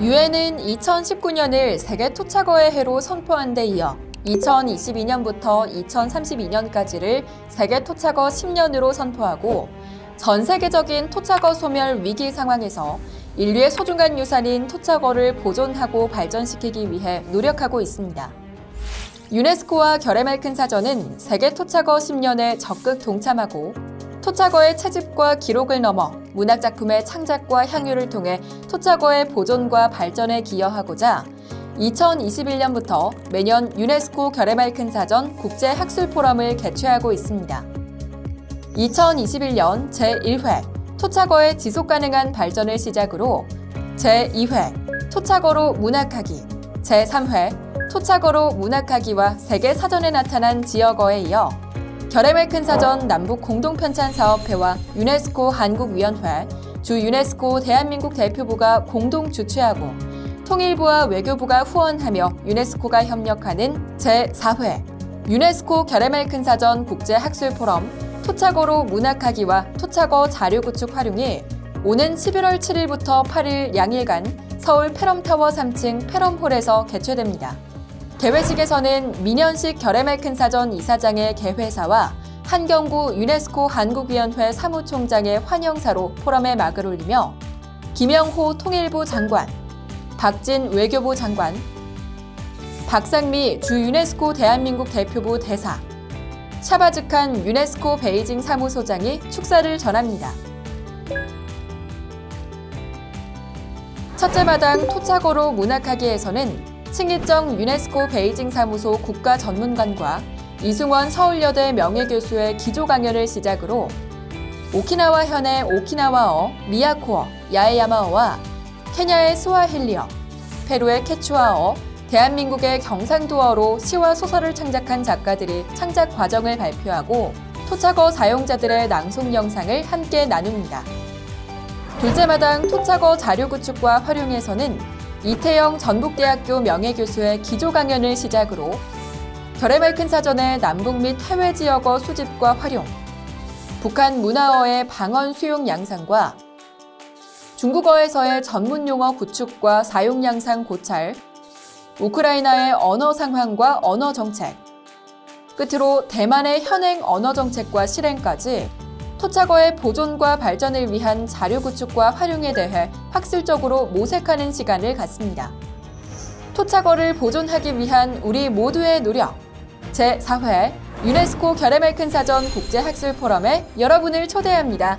유엔은 2019년을 세계 토착어의 해로 선포한 데 이어 2022년부터 2032년까지를 세계 토착어 10년으로 선포하고 전 세계적인 토착어 소멸 위기 상황에서 인류의 소중한 유산인 토착어를 보존하고 발전시키기 위해 노력하고 있습니다. 유네스코와 결의 맑은 사전은 세계 토착어 10년에 적극 동참하고 토착어의 채집과 기록을 넘어 문학작품의 창작과 향유를 통해 토착어의 보존과 발전에 기여하고자 2021년부터 매년 유네스코 결의 맑은 사전 국제학술 포럼을 개최하고 있습니다. 2021년 제1회 토착어의 지속 가능한 발전을 시작으로 제2회 토착어로 문학하기, 제3회 토착어로 문학하기와 세계 사전에 나타난 지역어에 이어 결의 맑은 사전 남북 공동 편찬 사업회와 유네스코 한국위원회, 주 유네스코 대한민국 대표부가 공동 주최하고 통일부와 외교부가 후원하며 유네스코가 협력하는 제4회 유네스코 결의 맑은 사전 국제 학술 포럼 토착어로 문학하기와 토착어 자료 구축 활용이 오는 11월 7일부터 8일 양일간 서울 페럼타워 3층 페럼홀에서 개최됩니다. 개회식에서는 민현식 맑은 사전 이사장의 개회사와 한경구 유네스코 한국위원회 사무총장의 환영사로 포럼에 막을 올리며 김영호 통일부 장관, 박진 외교부 장관, 박상미 주 유네스코 대한민국 대표부 대사, 샤바즈칸 유네스코 베이징 사무소장이 축사를 전합니다. 첫째 마당 토착어로 문학하기에서는 칭희정 유네스코 베이징 사무소 국가 전문관과 이승원 서울여대 명예교수의 기조 강연을 시작으로 오키나와 현의 오키나와어, 미야코어, 야에야마어와 케냐의 스와힐리어, 페루의 케추아어, 대한민국의 경상도어로 시와 소설을 창작한 작가들이 창작 과정을 발표하고 토착어 사용자들의 낭송 영상을 함께 나눕니다. 둘째 마당 토착어 자료 구축과 활용에서는 이태영 전북대학교 명예교수의 기조 강연을 시작으로 결의 맑은 사전의 남북 및 해외 지역어 수집과 활용, 북한 문화어의 방언 수용 양상과 중국어에서의 전문 용어 구축과 사용 양상 고찰, 우크라이나의 언어 상황과 언어 정책, 끝으로 대만의 현행 언어 정책과 실행까지 토착어의 보존과 발전을 위한 자료 구축과 활용에 대해 학술적으로 모색하는 시간을 갖습니다. 토착어를 보존하기 위한 우리 모두의 노력. 제4회 유네스코 결의 맑은 사전 국제학술 포럼에 여러분을 초대합니다.